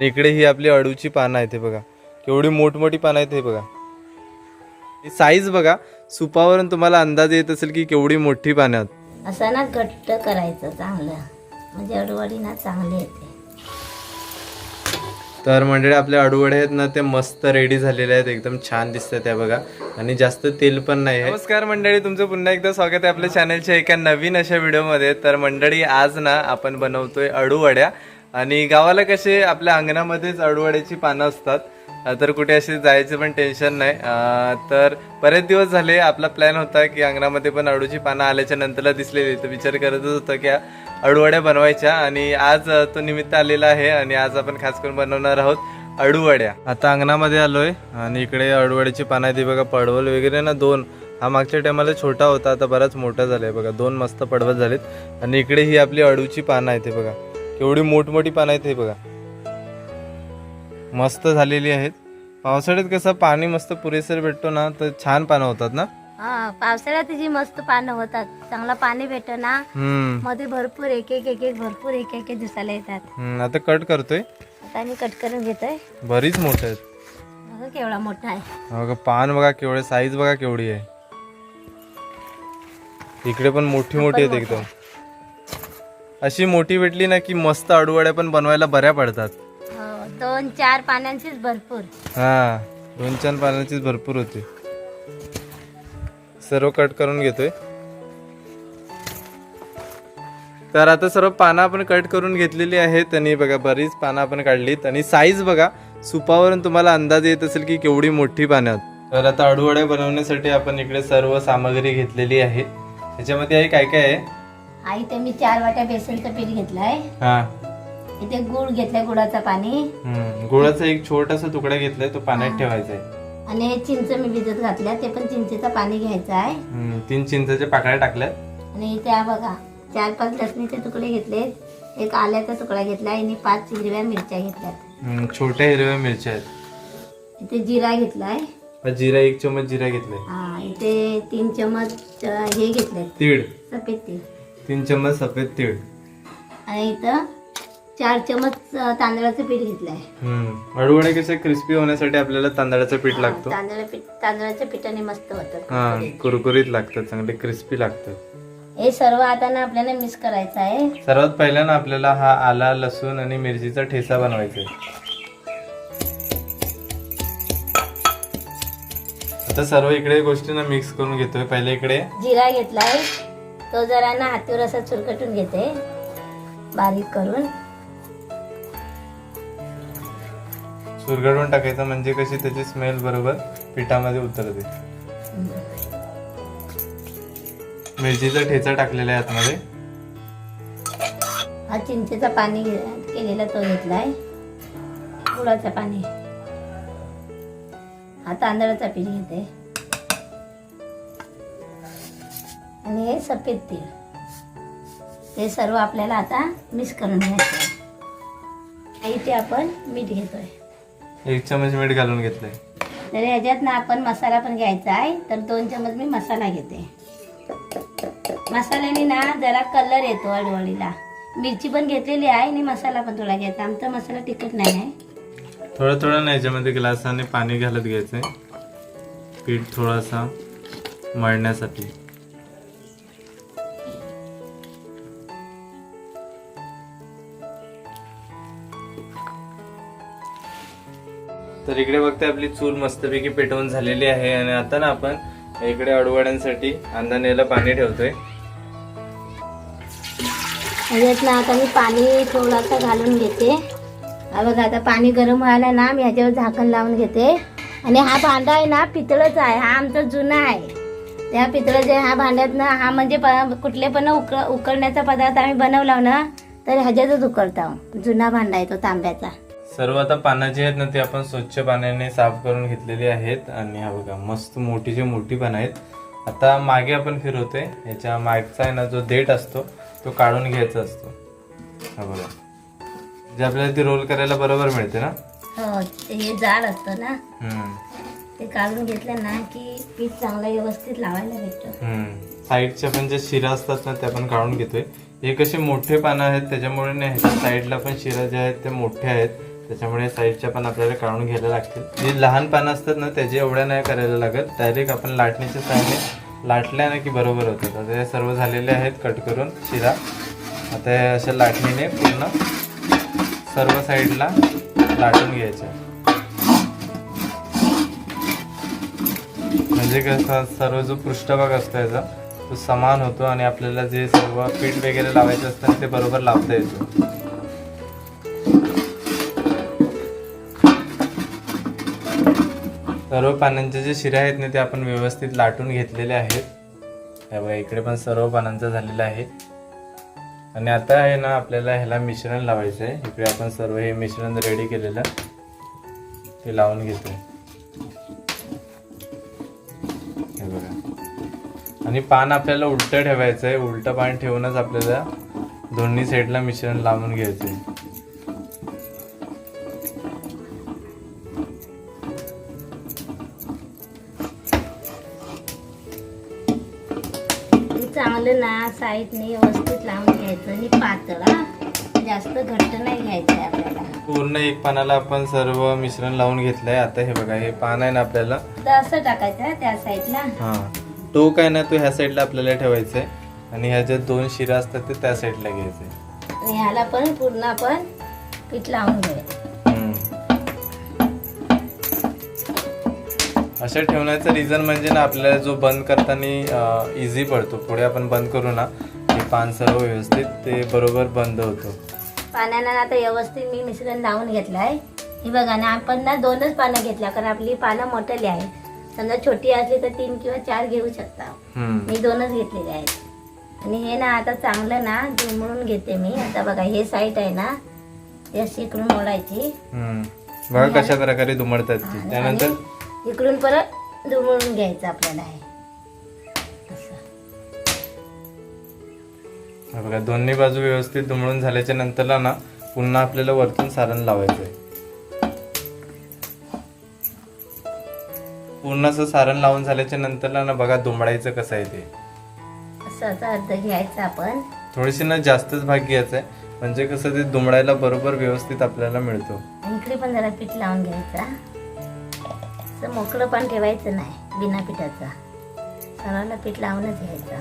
इकडे ही आपली अडूची पानं आहेत हे बघा. केवढी मोठमोठी पानं आहेत हे बघा. ही साईज बघा सुपावरून तुम्हाला अंदाज येत असेल की केवढी मोठी पानं आहेत. असं ना घट्ट करायचं चांगलं. म्हणजे अडवडी ना चांगली येते. तर मंडळी आपले अडूवडे आहेत ना ते मस्त रेडी झालेले आहेत. एकदम छान दिसतात त्या बघा. आणि जास्त तेल पण नाही आहे. नमस्कार मंडळी तुमचं पुन्हा एकदा स्वागत आहे आपल्या चॅनलच्या एका नवीन अशा व्हिडिओमध्ये तर मंडळी आज ना आपण बनवतोय अडूवड्या. आणि गावाला कसे आपल्या अंगणामध्येच अडवड्याची पानं असतात. तर कुठे असे जायचं पण टेन्शन नाही. तर बरेच दिवस झाले आपला प्लॅन होता की अंगणामध्ये पण अडूची पानं आल्याच्या नंतरला दिसलेली. तर विचार करतच होता की अडूवड्या बनवायच्या आणि आज तो निमित्त आलेला आहे आणि आज आपण खास करून बनवणार आहोत अडूवड्या. आता अंगणामध्ये आलोय आणि इकडे अडूवड्याची पानं आहे बघा पडवल वगैरे ना दोन. हा मागच्या टायमाला छोटा होता आता बराच मोठा झालाय बघा दोन मस्त पडवल झालेत. आणि इकडे ही आपली अडूची पानं आहे ते बघा. केवढी मोठमोठी पानं आहेत हे बघा. मस्त झालेली आहेत. पावसाळ्यात कसं पाणी मस्त पुरेसर भेटतो ना तर छान पानं होतात ना? हा पावसाळ्यात त्याची मस्त पानं होतात चांगलं पाणी भेटत ना हम्म. मध्ये भरपूर एक एक एक एक भरपूर एक एक एक दिसायला येतात. हम्म, आता कट करतोय. आता कट करून घेतोय. बरीच मोठे आहेत. बघा केवढा मोठा आहे. पान बघा केवढे साईज बघा केवढी आहे. इकडे पण मोठी मोठी आहेत एकदम. अशी मोठी भेटली ना की मस्त अडूवड्या पण बनवायला बऱ्या पडतात. हो, दोन चार पाण्यांचीच भरपूर. हा दोन चार पानाचीच भरपूर होती. सर्व कट करून घेतोय. तर आता सर्व पानं आपण कट करून घेतलेली आहेत आणि बघा बरीच पानं आपण काढलीत. आणि साईज बघा सुपावरून तुम्हाला अंदाज येत असेल की केवढी मोठी पानं आहेत. तर आता अडूवड्या बनवण्यासाठी आपण इकडे सर्व सामग्री घेतलेली आहे. त्याच्यामध्ये आहे काय काय आहे? आई ते मी चार वाट्या बेसनचं पीठ घेतलंय. हा. इथे गुळ घेतलाय गुळाचं पाणी. हम्म. गुळाचा एक छोटासा तुकडा घेतलाय तो पाण्यात ठेवायचा आहे. आणि हे चिंच मी भिजत घातल्या ते पण चिंचेचं पाणी घ्यायचं आहे. हम्म, तीन चिंचाच्या पाकळ्या टाकल्यात. आणि इथे हा बघा चार पाच लसणीचे तुकडे घेतलेत. एक आल्याचा तुकडा घेतला आणि पाच हिरव्या मिरच्या घेतल्यात. हम्म, छोट्या हिरव्या मिरच्या आहेत. इथे जिरा घेतलाय. हा जिरा एक चमच जिरा घेतलाय. हा इथे तीन चमच अं, हे घेतलेत. तीळ. सफेद तीळ. तीन चमच सफेद तीळ. आणि इथं चार चमच तांदळाचं पीठ घेतलंय. हम्म. अडवडे कसे क्रिस्पी होण्यासाठी आपल्याला तांदळाचं पीठ लागतं. तांदळा पीठ तांदळाच्या पिठाने मस्त होतं. हा कुरकुरीत लागतं चांगले क्रिस्पी लागतं. हे सर्व आता ना आपल्याला मिक्स करायचं आहे. सर्वात पहिल्यांदा आपल्याला हा आला लसूण आणि मिरचीचा ठेसा बनवायचा आहे. आता सर्व इकडे गोष्टी ना मिक्स करून घेतोय. पहिले इकडे जिरा घेतलाय. तो जरा ना हातीवर असा चुरकटून घेते. बारीक करून. चुरगडून टाकायचं म्हणजे कशी त्याची स्मेल बरोबर पिठामध्ये उतरते. मिरचीचा ठेचा टाकलेला आहे आतमध्ये. हा चिंचेचा पाणी घे- केलेला तो घेतलाय. गुळाचं पाणी. हा तांदळाचा पीठ घेते. आणि हे सफेद तीळ ते सर्व आपल्याला आता मिक्स करून घ्यायचं इथे आपण मीठ घेतोय. एक चमच मीठ घालून घेतलंय. तर ह्याच्यात ना आपण मसाला पण घ्यायचा आहे. तर दोन चमच मी मसाला घेते. मसाल्याने ना जरा कलर येतो अडवळीला मिरची पण घेतलेली आहे आणि मसाला पण थोडा घ्यायचा. आमचा मसाला तिखट नाही आहे. थोडं थोडं ना याच्यामध्ये ग्लासाने पाणी घालत घ्यायचंय. पीठ थोडासा मळण्यासाठी. तर इकडे बघते आपली चूल मस्तपैकी पेटवून झालेली आहे आणि आता ना आपण इकडे अडवड्यांसाठी अंधानेला पाणी ठेवतोय. ह्याच्यात ना आता मी पाणी थोडासा घालून घेते. हा बघा आता पाणी गरम व्हायला ना मी ह्याच्यावर झाकण लावून घेते. आणि हा भांडा आहे ना पितळच आहे हा आमचा जुना आहे. त्या पितळाच्या ह्या भांड्यात ना हा म्हणजे प- कुठले पण उक उकळण्याचा पदार्थ आम्ही बनवला ना तर ह्याच्यातच उकळतो. जुना भांडा आहे तो तांब्याचा. सर्व आता पानं जी आहेत ना ती आपण स्वच्छ पाण्याने साफ करून घेतलेली आहेत. आणि हा बघा मस्त मोठीचे मोठी पानं आहेत. आता मागे आपण फिरवतोय. याच्या मागचा आहे ना जो देठ असतो तो काढून घ्यायचा असतो. हा बघा. जे आपल्याला ती रोल करायला बरोबर मिळते ना? हो हे जाड असतं ना? ते काढून घेतलं ना की पीठ चांगलं व्यवस्थित लावायला भेटतं. साईडच्या पण ज्या शिरा असतात ना त्या पण काढून घेतोय. हे कसे मोठे पानं आहेत त्याच्यामुळे ना ह्याच्या साईडला पण शिरा जे आहेत ते मोठे आहेत. त्याच्यामुळे साईडच्या पण आपल्याला काढून घ्यायला लागतील. जे लहान पानं असतात ना त्याचे एवढ्या नाही करायला लागत. डायरेक्ट आपण लाटणीच्या साहाय्याने लाटल्या ना की बरोबर होतात. आता हे सर्व झालेले आहेत कट करून शिरा. आता हे अशा लाटणीने पूर्ण सर्व साईडला लाटून घ्यायच्या म्हणजे कसं सर्व जो पृष्ठभाग असतो याचा तो समान होतो आणि आपल्याला जे सर्व पीठ वगैरे लावायचं असतं ते बरोबर लावता येतो. सर्व पानांचे जे शिरे आहेत ना ते आपण व्यवस्थित लाटून घेतलेले आहेत. हे बघा इकडे पण सर्व पानांचं झालेलं आहे. आणि आता आहे ना आपल्याला ह्याला मिश्रण लावायचं आहे. इकडे आपण सर्व हे मिश्रण रेडी केलेलं ते लावून घेतो हे बघा. आणि पान आपल्याला उलटं ठेवायचं आहे. उलटं पान ठेवूनच आपल्याला दोन्ही साईडला मिश्रण लावून घ्यायचं आहे. चांगलं ना साईडने व्यवस्थित लावून घ्यायचं आणि पातळ. जास्त घट्ट नाही घ्यायचं आपल्याला. पूर्ण एक पानाला आपण सर्व मिश्रण लावून घेतलंय. आता हे बघा हे पान आहे ना आपल्याला. असं टाकायचं त्या साईडला. हा. टोक आहे ना तो ह्या साईडला आपल्याला ठेवायचा आहे आणि ह्या ज्या दोन शिरा असतात ते त्या साईडला घ्यायचे आणि ह्याला पण पूर्ण आपण पीठ लावून घ्यायचं अशा ठेवण्याचं रिझन म्हणजे ना आपल्याला जो बंद करताना इझी पडतो. पुढे आपण बंद करू ना हे पान सर्व व्यवस्थित ते बरोबर बंद होतो. पाण्याला ना आता व्यवस्थित मी मिश्रण लावून घेतलं आहे हे बघा ना आपण ना दोनच पानं घेतल्या कारण आपली पानं मोठली आहेत. समजा छोटी असली तर तीन किंवा चार घेऊ शकता. मी दोनच घेतलेले आहेत. आणि हे ना आता चांगलं ना जुमळून घेते मी. आता बघा हे साईड आहे ना ती अशी इकडून हम्म. बघा कशा प्रकारे दुमडतात ती. त्यानंतर इकडून परत दुमळून घ्यायचं आपल्याला हे. हे बघा दोन्ही बाजू व्यवस्थित दुमडून झाल्याच्या नंतरला ना पुन्हा आपल्याला वरतून सारण लावायचं आहे पूर्ण असं सारण लावून झाल्याच्या नंतरला ना बघा दुमडायचं कसं आहे ते. असं असं अर्ध घ्यायचं आपण. थोडीशी ना जास्तच भाग घ्यायचा आहे म्हणजे कसं ते दुमडायला बरोबर व्यवस्थित आपल्याला मिळतो. इकडे पण जरा पीठ लावून घ्यायचा. असं मोकळं पण ठेवायचं नाही बिना पिठाचा. सर्वांना पीठ लावूनच घ्यायचं.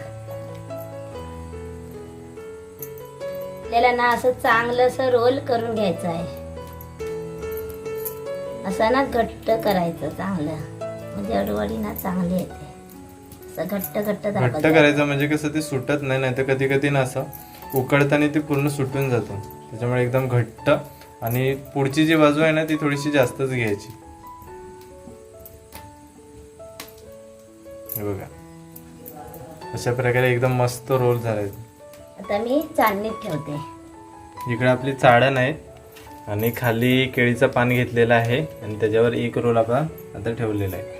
आपल्याला ना असं चांगलं असं रोल करून घ्यायचं आहे. असं ना घट्ट करायचं चांगलं. म्हणजे अडवडी ना चांगली येते. असं घट्ट घट्ट घट्ट करायचं म्हणजे कसं ते सुटत नाही नाही तर कधी कधी ना असं उकडताना ते पूर्ण सुटून जातं. त्याच्यामुळे एकदम घट्ट आणि पुढची जी बाजू आहे ना ती थोडीशी जास्तच घ्यायची. हे बघा. अशा प्रकारे एकदम मस्त रोल झालाय. आता मी चालणीत ठेवते. इकडे आपली चाळण आहे आणि खाली केळीचं पान घेतलेलं आहे आणि त्याच्यावर एक रोल आपण आता ठेवलेला आहे.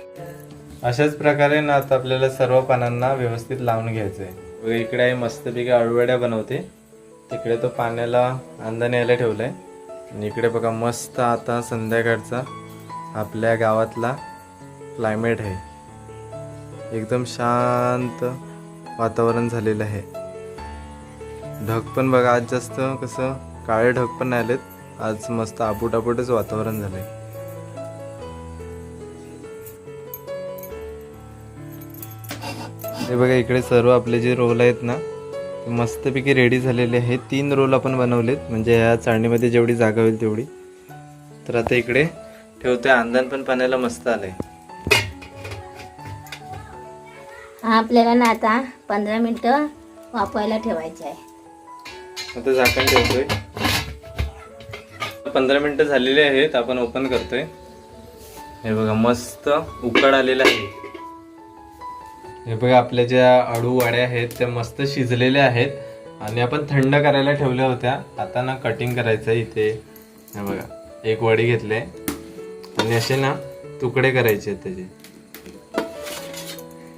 अशाच प्रकारे ना आता आपल्याला सर्व पानांना व्यवस्थित लावून घ्यायचं आहे. बघा इकडे आहे मस्तपैकी अळवड्या बनवते. तिकडे तो पाण्याला अंदाने यायला ठेवलाय. आणि इकडे बघा मस्त आता संध्याकाळचा आपल्या गावातला क्लायमेट आहे. एकदम शांत वातावरण झालेलं आहे. ढग पण बघा आज जास्त कसं काळे ढग पण नाही आलेत. आज मस्त आपूट आपूटच वातावरण झालंय. हे बघा इकडे सर्व आपले जे रोल आहेत ना ते मस्तपैकी रेडी झालेले आहेत. तीन रोल आपण बनवलेत म्हणजे ह्या चाळणीमध्ये जेवढी जागा होईल तेवढी. तर आता इकडे ठेवतोय. अंधन पण पाण्याला मस्त आलंय. आहे आपल्याला ना आता पंधरा मिनटं वापरायला ठेवायचे आहे. आता झाकण ठेवतोय. पंधरा मिनटं झालेले आहेत आपण ओपन करतोय. हे बघा मस्त उकड आलेला आहे. हे बघा आपल्या ज्या अडू वाड्या आहेत त्या मस्त शिजलेल्या आहेत. आणि आपण थंड करायला ठेवल्या होत्या. आता ना कटिंग करायचं आहे इथे. हे बघा एक वडी घेतले. आणि असे ना तुकडे करायचे आहेत त्याचे.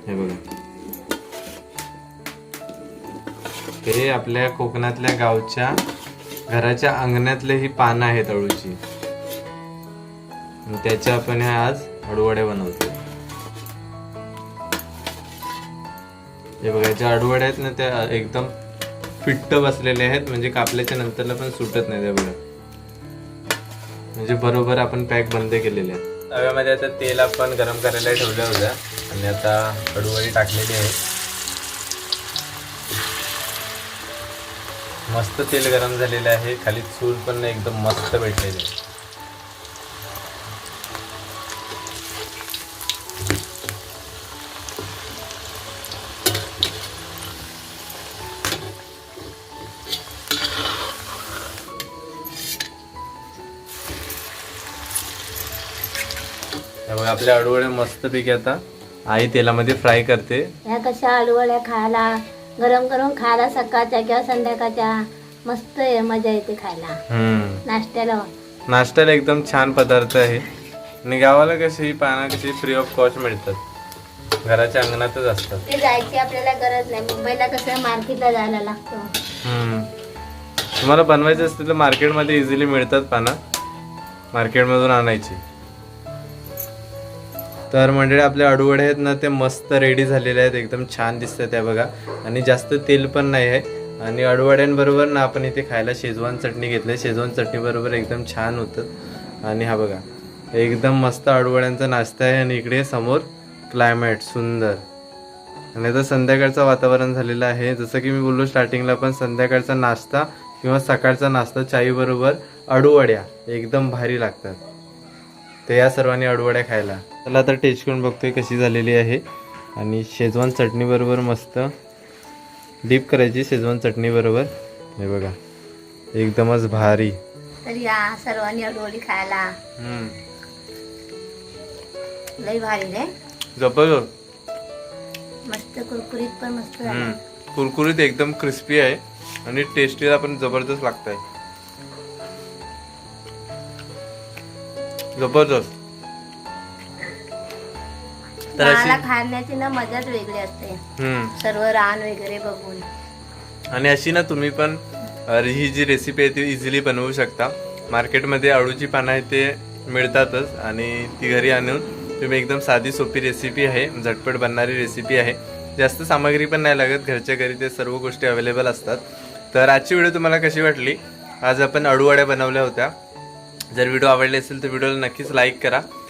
हे बघा. हे आपल्या कोकणातल्या गावच्या घराच्या अंगणातले ही पानं आहेत अळूची. त्याच्या आपण ह्या आज अडूवड्या बनवतो हे बघा ज्या अडूवड्या आहेत ना त्या एकदम फिट्ट बसलेले आहेत म्हणजे कापल्याच्या नंतरला पण सुटत नाही त्या बघा. म्हणजे बरोबर आपण पॅक बंद केलेले आहेत. तव्यामध्ये आता तेल आपण गरम करायला ठेवलं होतं आणि आता कडूवडी टाकलेली आहे. मस्त तेल गरम झालेलं आहे. खाली चूल पण एकदम मस्त भेटलेली आहे. बघा आपल्या अडवळे मस्त पैकी आता आई तेलामध्ये फ्राय करते. ह्या कशा अडवळ्या खायला? गरम गरम खायला सकाळच्या किंवा संध्याकाळच्या. मस्त आहे, मजा येते खायला. हम्म. नाश्त्याला. नाश्त्याला एकदम छान पदार्थ आहे. आणि गावाला कशी ही पानं कशी फ्री ऑफ कॉस्ट मिळतात. घराच्या अंगणातच असतात. ते जायची आपल्याला गरज नाही. मुंबईला कसं मार्केटला जायला लागतं. हम्म. तुम्हाला बनवायचं असतील तर मार्केटमध्ये इझिली मिळतात पानं. मार्केटमधून आणायची. तर मंडळी आपले अडूवडे आहेत ना ते मस्त रेडी झालेले आहेत. एकदम छान दिसतात त्या बघा. आणि जास्त तेल पण नाही आहे. आणि अडवड्यांबरोबर ना आपण इथे खायला शेजवान चटणी घेतली. शेजवान चटणीबरोबर एकदम छान होतं. आणि हा बघा एकदम मस्त अडवड्यांचा नाश्ता आहे. आणि इकडे समोर क्लायमेट सुंदर. आणि आता संध्याकाळचं वातावरण झालेलं आहे. जसं की मी बोललो स्टार्टिंगला पण संध्याकाळचा नाश्ता किंवा सकाळचा नाश्ता चाईबरोबर अडूवड्या एकदम भारी लागतात. तर या सर्वांनी अडवड्या खायला. चला आता टेस्ट करून बघतोय कशी झालेली आहे. आणि शेजवान चटणीबरोबर मस्त डीप करायची शेजवान चटणीबरोबर हे बघा एकदमच भारी. तर या सर्वांनी अडवडी खायला. लई भारी रे. जबरदस्त मस्त कुरकुरीत पण मस्त झालं. हम्म. कुरकुरीत एकदम क्रिस्पी आहे. आणि टेस्टीला पण जबरदस्त लागत आहे जबरदस्त. तर अशी खाण्याची ना मजाच वेगळी असते. हम्म. सर्व रान वगैरे बघून. आणि अशी ना तुम्ही पण अ, ही जी रेसिपी आहे ती इझिली बनवू शकता. मार्केटमध्ये अळूची पानं आहे ते मिळतातच आणि ती घरी आणून तुम्ही एकदम साधी सोपी रेसिपी आहे झटपट बनणारी रेसिपी आहे. जास्त सामग्री पण नाही लागत घरच्या घरी ते सर्व गोष्टी अवेलेबल असतात. तर आजची व्हिडिओ तुम्हाला कशी वाटली? आज आपण अळूवड्या बनवल्या होत्या. जर व्हिडिओ आवडले असेल तर व्हिडिओला नक्कीच लाईक करा.